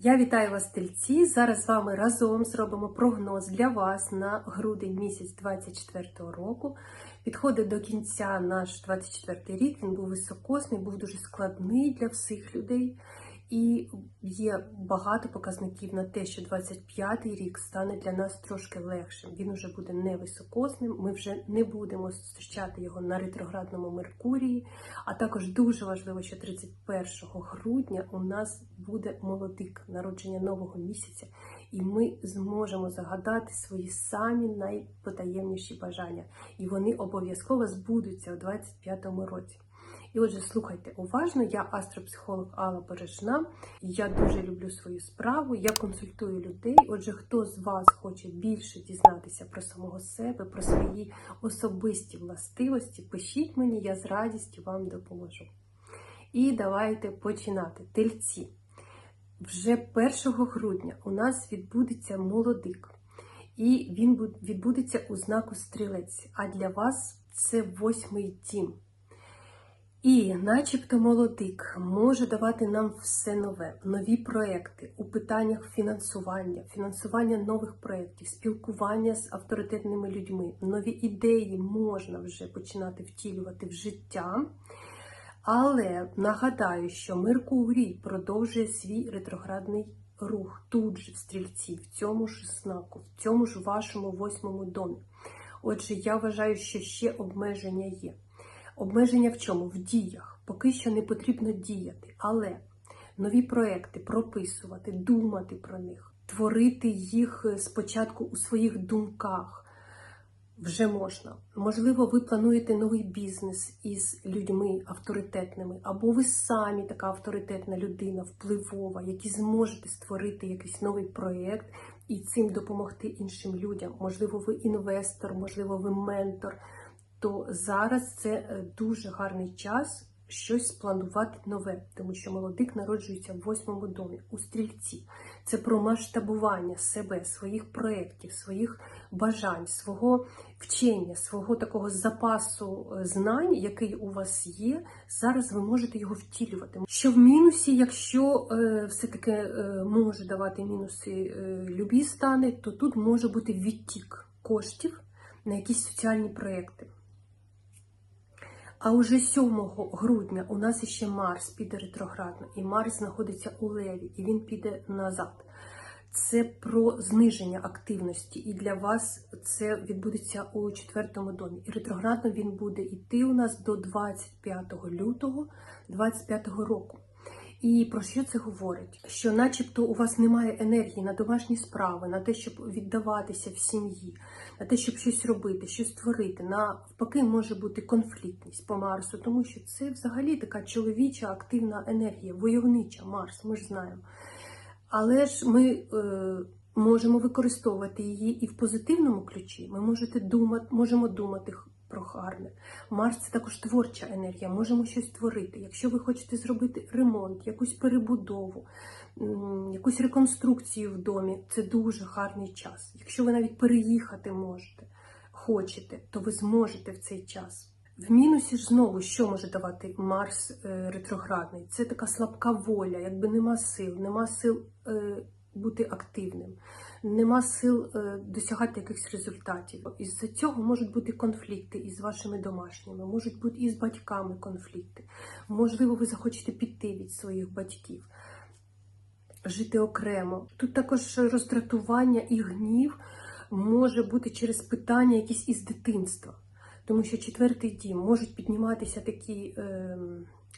Я вітаю вас, тельці. Зараз з вами разом зробимо прогноз для вас на грудень місяць 24-го року. Підходить до кінця наш 24 рік. Він був високосний, був дуже складний для всіх людей. І є багато показників на те, що 25 рік стане для нас трошки легшим. Він вже буде не високосним. Ми вже не будемо зустрічати його на ретроградному Меркурії. А також дуже важливо, що 31 грудня у нас буде молодик, народження нового місяця, і ми зможемо загадати свої самі найпотаємніші бажання. І вони обов'язково збудуться у 25-му році. І отже, слухайте уважно, я астропсихолог Алла Бережна. Я дуже люблю свою справу, я консультую людей. Отже, хто з вас хоче більше дізнатися про самого себе, про свої особисті властивості, пишіть мені, я з радістю вам допоможу. І давайте починати. Тельці. Вже 1 грудня у нас відбудеться молодик, і він відбудеться у знаку стрілець. А для вас це восьмий дім. І, начебто, молодик може давати нам все нове, нові проекти у питаннях фінансування, фінансування нових проєктів, спілкування з авторитетними людьми, нові ідеї можна вже починати втілювати в життя. Але нагадаю, що Меркурій продовжує свій ретроградний рух тут же в стрільці, в цьому ж знаку, в цьому ж вашому восьмому домі. Отже, я вважаю, що ще обмеження є. Обмеження в чому? В діях. Поки що не потрібно діяти, але нові проекти прописувати, думати про них, творити їх спочатку у своїх думках вже можна. Можливо, ви плануєте новий бізнес із людьми авторитетними, або ви самі така авторитетна людина, впливова, які зможете створити якийсь новий проєкт і цим допомогти іншим людям. Можливо, ви інвестор, можливо, ви ментор то зараз це дуже гарний час щось спланувати нове, тому що молодик народжується в восьмому домі у стрільці. Це про масштабування себе, своїх проєктів, своїх бажань, свого вчення, свого такого запасу знань, який у вас є. Зараз ви можете його втілювати. Що в мінусі, якщо е, все-таки е, може давати мінуси е, любі стани, то тут може бути відтік коштів на якісь соціальні проєкти. А уже 7 грудня у нас іще Марс піде ретроградно, і Марс знаходиться у Леві, і він піде назад. Це про зниження активності, і для вас це відбудеться у четвертому домі. І ретроградно він буде йти у нас до 25 лютого 25 року. І про що це говорить? Що, начебто, у вас немає енергії на домашні справи, на те, щоб віддаватися в сім'ї, на те, щоб щось робити, щось творити. Навпаки, може бути конфліктність по Марсу, тому що це взагалі така чоловіча активна енергія, войовнича Марс, ми ж знаємо. Але ж ми е, можемо використовувати її і в позитивному ключі. Ми можете думати, можемо думати про гарне. Марс це також творча енергія, можемо щось творити. Якщо ви хочете зробити ремонт, якусь перебудову, якусь реконструкцію в домі, це дуже гарний час. Якщо ви навіть переїхати можете, хочете, то ви зможете в цей час. В мінусі ж знову, що може давати Марс е, ретроградний? Це така слабка воля, якби нема сил, нема сил е, бути активним нема сил е, досягати якихось результатів. Із-за цього можуть бути конфлікти із вашими домашніми, можуть бути і з батьками конфлікти. Можливо, ви захочете піти від своїх батьків, жити окремо. Тут також роздратування і гнів може бути через питання якісь із дитинства. Тому що четвертий дім можуть підніматися такі е,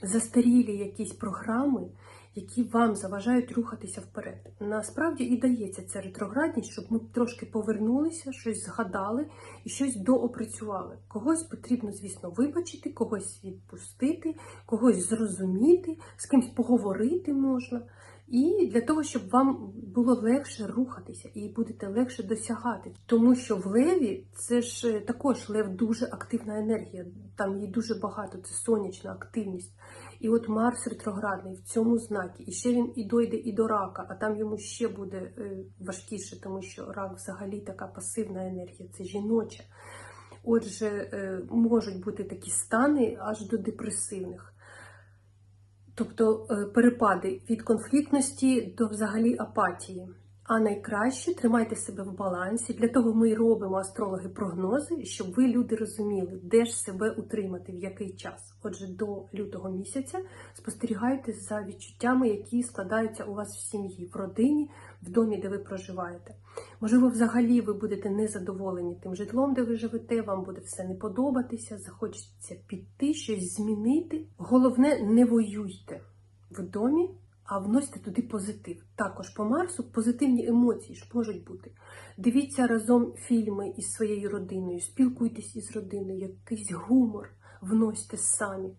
застарілі якісь програми, які вам заважають рухатися вперед. Насправді і дається ця ретроградність, щоб ми трошки повернулися, щось згадали і щось доопрацювали. Когось потрібно, звісно, вибачити, когось відпустити, когось зрозуміти, з кимось поговорити можна. І для того, щоб вам було легше рухатися і будете легше досягати. Тому що в леві це ж е, також лев дуже активна енергія, там її дуже багато, це сонячна активність. І от Марс ретроградний в цьому знакі. І ще він і дойде і до рака, а там йому ще буде е, важкіше, тому що рак взагалі така пасивна енергія, це жіноча. Отже, е, можуть бути такі стани аж до депресивних. Тобто е, перепади від конфліктності до взагалі апатії. А найкраще тримайте себе в балансі. Для того ми й робимо астрологи прогнози, щоб ви люди розуміли, де ж себе утримати, в який час. Отже, до лютого місяця спостерігайте за відчуттями, які складаються у вас в сім'ї, в родині, в домі, де ви проживаєте. Можливо, взагалі ви будете незадоволені тим житлом, де ви живете, вам буде все не подобатися, захочеться піти, щось змінити. Головне, не воюйте в домі а вносьте туди позитив. Також по Марсу позитивні емоції ж можуть бути. Дивіться разом фільми із своєю родиною, спілкуйтесь із родиною, якийсь гумор вносьте самі.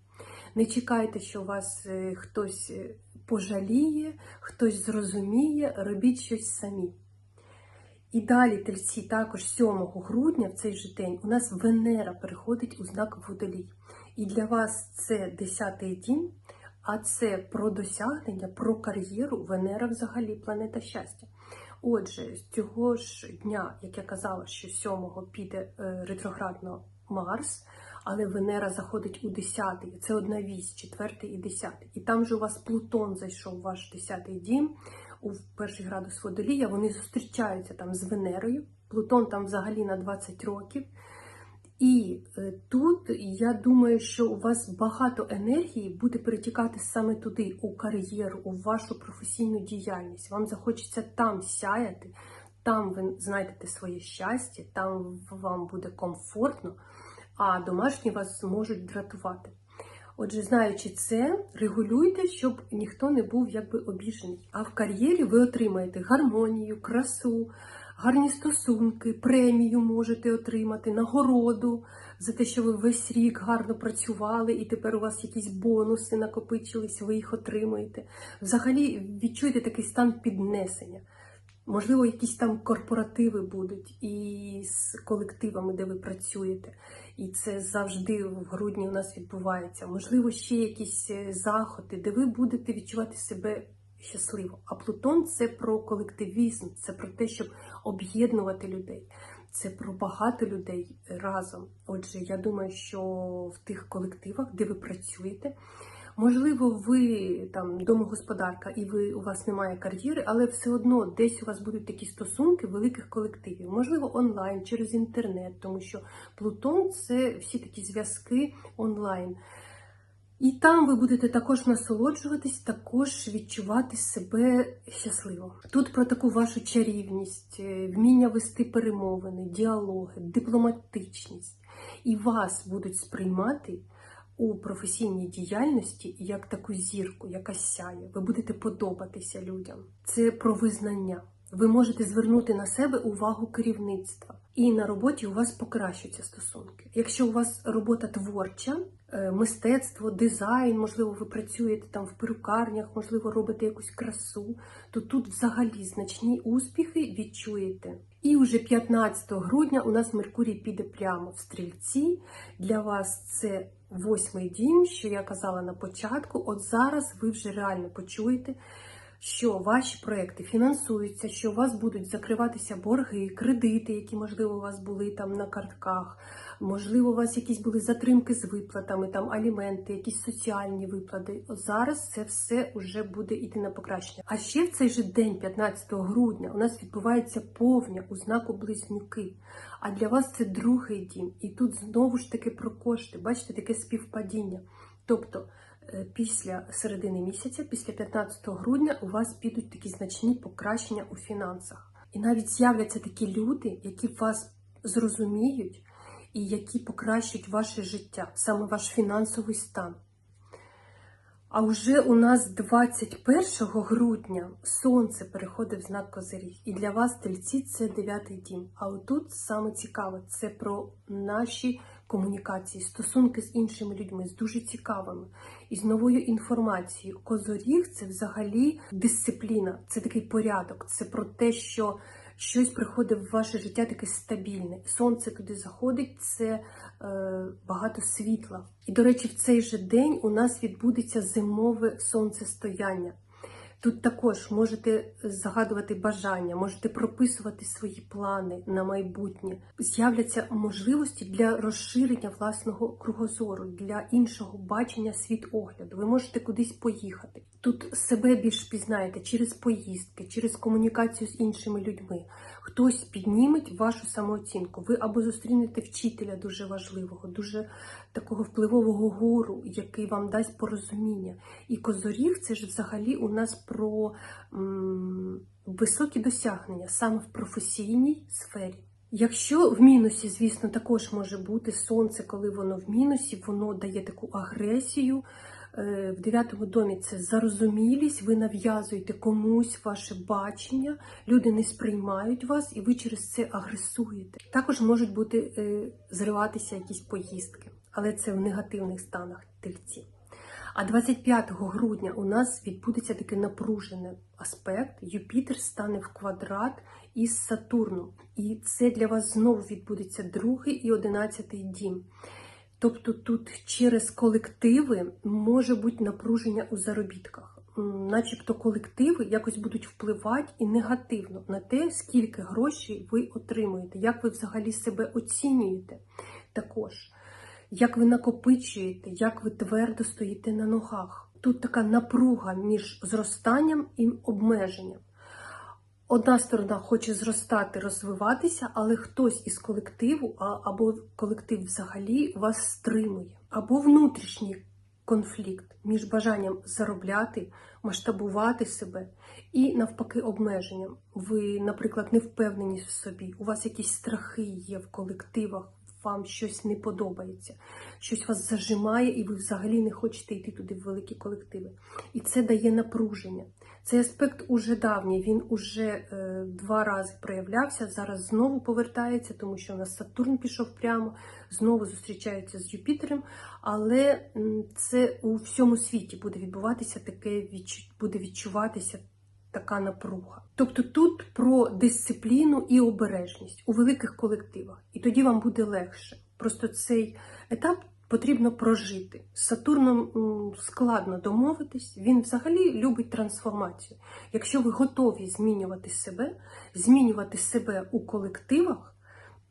Не чекайте, що вас е, хтось е, пожаліє, хтось зрозуміє, робіть щось самі. І далі, тельці, також 7 грудня, в цей же день, у нас Венера переходить у знак Водолій. І для вас це 10-й дім. А це про досягнення, про кар'єру Венера взагалі планета щастя. Отже, з цього ж дня, як я казала, що 7-го піде е, ретроградно Марс, але Венера заходить у 10-й, це одна вісь, 4 і 10. І там же у вас Плутон зайшов в ваш 10-й дім, у перший градус водолія, вони зустрічаються там з Венерою. Плутон там взагалі на 20 років. І е, тут я думаю, що у вас багато енергії буде перетікати саме туди, у кар'єру, у вашу професійну діяльність. Вам захочеться там сяяти, там ви знайдете своє щастя, там вам буде комфортно, а домашні вас зможуть дратувати. Отже, знаючи це, регулюйте, щоб ніхто не був якби обіжений. А в кар'єрі ви отримаєте гармонію, красу гарні стосунки, премію можете отримати, нагороду за те, що ви весь рік гарно працювали, і тепер у вас якісь бонуси накопичились, ви їх отримуєте. Взагалі відчуєте такий стан піднесення. Можливо, якісь там корпоративи будуть і з колективами, де ви працюєте. І це завжди в грудні у нас відбувається. Можливо, ще якісь е, заходи, де ви будете відчувати себе щасливо. А Плутон це про колективізм, це про те, щоб об'єднувати людей. Це про багато людей разом. Отже, я думаю, що в тих колективах, де ви працюєте, можливо, ви там домогосподарка і ви у вас немає кар'єри, але все одно десь у вас будуть такі стосунки великих колективів, можливо, онлайн через інтернет, тому що Плутон це всі такі зв'язки онлайн. І там ви будете також насолоджуватись, також відчувати себе щасливо. Тут про таку вашу чарівність, е, вміння вести перемовини, діалоги, дипломатичність. І вас будуть сприймати у професійній діяльності як таку зірку, яка сяє. Ви будете подобатися людям. Це про визнання. Ви можете звернути на себе увагу керівництва, і на роботі у вас покращуються стосунки. Якщо у вас робота творча, е, мистецтво, дизайн, можливо, ви працюєте там в перукарнях, можливо, робите якусь красу, то тут взагалі значні успіхи відчуєте. І вже 15 грудня у нас Меркурій піде прямо в стрільці. Для вас це восьмий дім, що я казала на початку. От зараз ви вже реально почуєте що ваші проекти фінансуються, що у вас будуть закриватися борги, кредити, які, можливо, у вас були там на картках, можливо, у вас якісь були затримки з виплатами, там аліменти, якісь соціальні виплати. Зараз це все вже буде йти на покращення. А ще в цей же день, 15 грудня, у нас відбувається повня у знаку близнюки. А для вас це другий дім. І тут знову ж таки про кошти. Бачите, таке співпадіння. Тобто. Е, після середини місяця, після 15 грудня, у вас підуть такі значні покращення у фінансах. І навіть з'являться такі люди, які вас зрозуміють і які покращать ваше життя, саме ваш фінансовий стан. А вже у нас 21 грудня сонце переходить в знак Козиріг. І для вас тельці це дев'ятий дім. А отут саме цікаве це про наші комунікації, стосунки з іншими людьми, з дуже цікавими і з новою інформацією. Козоріг це взагалі дисципліна, це такий порядок, це про те, що щось приходить в ваше життя таке стабільне. Сонце туди заходить, це е, багато світла. І, до речі, в цей же день у нас відбудеться зимове сонцестояння. Тут також можете загадувати бажання, можете прописувати свої плани на майбутнє. З'являться можливості для розширення власного кругозору, для іншого бачення світогляду. Ви можете кудись поїхати. Тут себе більш пізнаєте через поїздки, через комунікацію з іншими людьми. Хтось підніметь вашу самооцінку. Ви або зустрінете вчителя дуже важливого, дуже такого впливового гуру, який вам дасть порозуміння. І козоріг це ж взагалі у нас про м, високі досягнення саме в професійній сфері. Якщо в мінусі, звісно, також може бути сонце, коли воно в мінусі, воно дає таку агресію. Е, В дев'ятому домі це зарозумілість, ви нав'язуєте комусь ваше бачення, люди не сприймають вас, і ви через це агресуєте. Також можуть бути е, зриватися якісь поїздки, але це в негативних станах тельці. А 25 грудня у нас відбудеться такий напружений аспект. Юпітер стане в квадрат із Сатурном. І це для вас знову відбудеться другий і одинадцятий дім. Тобто тут через колективи може бути напруження у заробітках. Начебто колективи якось будуть впливати і негативно на те, скільки грошей ви отримуєте, як ви взагалі себе оцінюєте також як ви накопичуєте, як ви твердо стоїте на ногах. Тут така напруга між зростанням і обмеженням. Одна сторона хоче зростати, розвиватися, але хтось із колективу або колектив взагалі вас стримує, або внутрішній конфлікт між бажанням заробляти, масштабувати себе і навпаки обмеженням. Ви, наприклад, не впевнені в собі, у вас якісь страхи є в колективах, вам щось не подобається, щось вас зажимає, і ви взагалі не хочете йти туди в великі колективи. І це дає напруження. Цей аспект уже давній, він уже е, два рази проявлявся, зараз знову повертається, тому що у нас Сатурн пішов прямо, знову зустрічається з Юпітером, але це у всьому світі буде відбуватися таке, буде відчуватися така напруга. Тобто тут про дисципліну і обережність у великих колективах, і тоді вам буде легше. Просто цей етап потрібно прожити. З Сатурном складно домовитись, він взагалі любить трансформацію. Якщо ви готові змінювати себе, змінювати себе у колективах,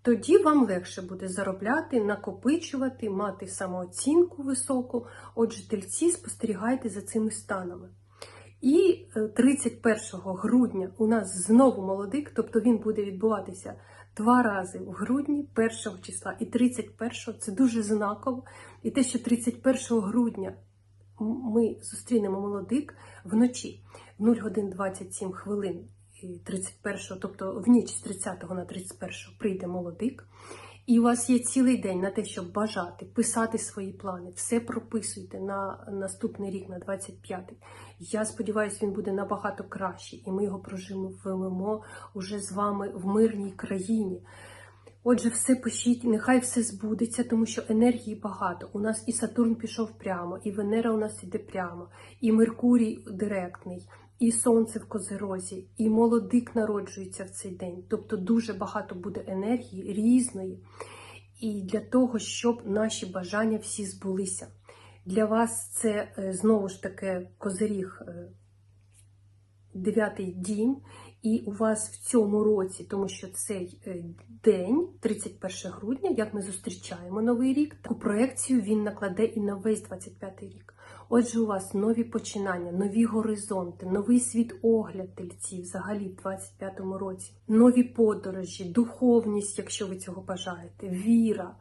тоді вам легше буде заробляти, накопичувати, мати самооцінку високу. Отже, тельці спостерігайте за цими станами. І е, 31 грудня у нас знову молодик, тобто він буде відбуватися два рази в грудні, 1 числа і 31 це дуже знаково. І те, що 31 грудня ми зустрінемо молодик вночі в 0 годин 27 хвилин. І 31, тобто в ніч з 30 на 31 прийде молодик. І у вас є цілий день на те, щоб бажати, писати свої плани, все прописуйте на наступний рік, на 25-й. Я сподіваюся, він буде набагато кращий, і ми його проживемо уже з вами в мирній країні. Отже, все пишіть, нехай все збудеться, тому що енергії багато. У нас і Сатурн пішов прямо, і Венера у нас іде прямо, і Меркурій директний, і Сонце в Козерозі, і молодик народжується в цей день. Тобто дуже багато буде енергії різної. І для того, щоб наші бажання всі збулися. Для вас це е, знову ж таки козиріг е, дев'ятий дім, і у вас в цьому році, тому що цей е, день, 31 грудня, як ми зустрічаємо новий рік, таку проекцію він накладе і на весь 25 рік. Отже, у вас нові починання, нові горизонти, новий світогляд тельців взагалі в 25-му році, нові подорожі, духовність, якщо ви цього бажаєте, віра.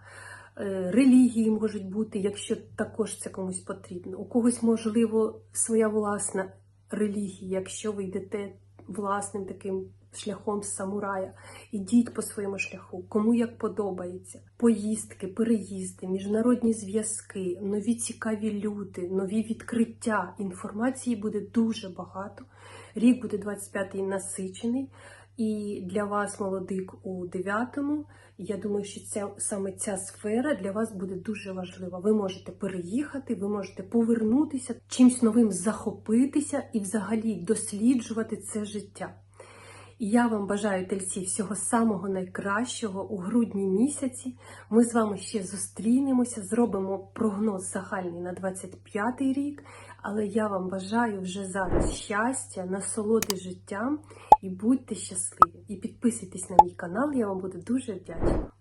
е, Релігії можуть бути, якщо також це комусь потрібно. У когось, можливо, своя власна релігія, якщо ви йдете власним таким шляхом самурая. Ідіть по своєму шляху, кому як подобається. Поїздки, переїзди, міжнародні зв'язки, нові цікаві люди, нові відкриття. Інформації буде дуже багато. Рік буде 25-й насичений. І для вас молодик у 9-му. Я думаю, що ця саме ця сфера для вас буде дуже важлива. Ви можете переїхати, ви можете повернутися, чимсь новим захопитися і взагалі досліджувати це життя. Я вам бажаю тельці всього самого найкращого у грудні місяці. Ми з вами ще зустрінемося, зробимо прогноз загальний на 25 рік. Але я вам бажаю вже зараз щастя, насолоди життям і будьте щасливі. І підписуйтесь на мій канал, я вам буду дуже вдячна.